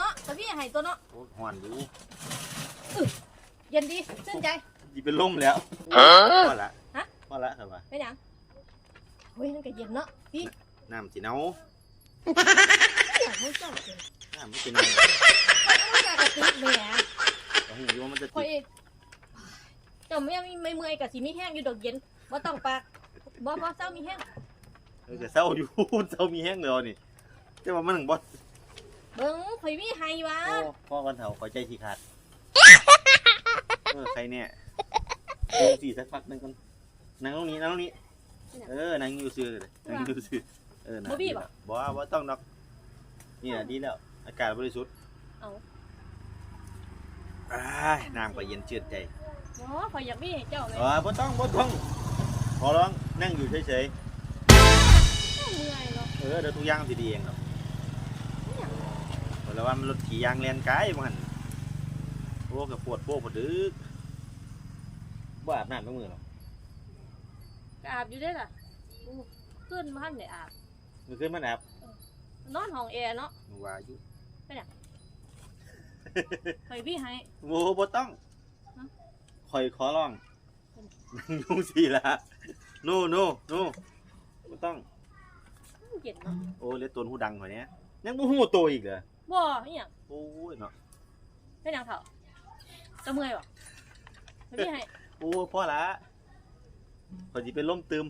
ให้ตัวเนาะโอ้ห่อนอยู่เย็นดีชื่นใจสิเป็นลมแล้วพอละฮะ พอละครับว่าเป็นหยังเฮ้ยนั่นก็เย็นเนาะพี่น้ำสิเนาอยากให้เจ้าเย็นน้ำไม่เป็นไรไม่อยากกระติกแหม่แต่หูอยู่ว่ามันจะคอติยดเจ้าไม่ไม่ไม่เมื่อยกับสีมีแห้งอยู่ดอกเย็นบ่ต้องปากบ่บ่เจ้ามีแห้ง เออแต่เศร้าอยู่ เศร้ามีแห้งเลยนี่แต่ว่ามันถึงบอส เบิ่งข่อยมีให้วะโอ้พ่อกันเถาขอใจทีขาดเออใครเนี่ยดูสิสักพักหนึงก่อนนั่งตรงนี้นั่งตรงนี้ เออนั่งอยู่ซื่อเลยนั่งอยู่ซื่อเออนะดีแล้วบ่ว่าบ่ต้องดอกนี่น่ะดีแล้ว อากาศบริสุทธิ์เอาอ้ายน้ำก็เย็นเชือดใจบ่ข่อยอยากมีให้เจ้าแม่อ๋อบ่ต้องบ่ต้องขอร้องนั่งอยู่เฉยเจ้าเมื่อยเนาะๆเออเดี๋ยวทุกอย่างสิดีเองดอกเพราะ ว่ามันรถขี่ยางแล่นไกลบ่หั่นโอ้ก็ปวดโป๊กปวดดึกบ่อาบน้ำทั้งมือหรอกก็อาบอยู่ได้อล่ะอู้ขึ้นมาทันได้อาบ มื้อคืนมันอาบนอนห้องแอร์เนาะหนูว่าอยู่ข่อยพี่ให้ โอ้บ่ต้องฮะ คอยขอร้องนั่งอยู่สิล่ะโนโนโนบ่ต้อง เย็นเนาะโอ้เล่นตัวหูดังกว่านี้ยังบ่ฮู้ตัวอีกเหรอ บ่อีหยังโอ้ยเนาะเป็นหยังเฒ่าเจ้าเมื่อยบ่ข่อยพี่ให้ โอ้พ่อละพอสิเป็นลมตึม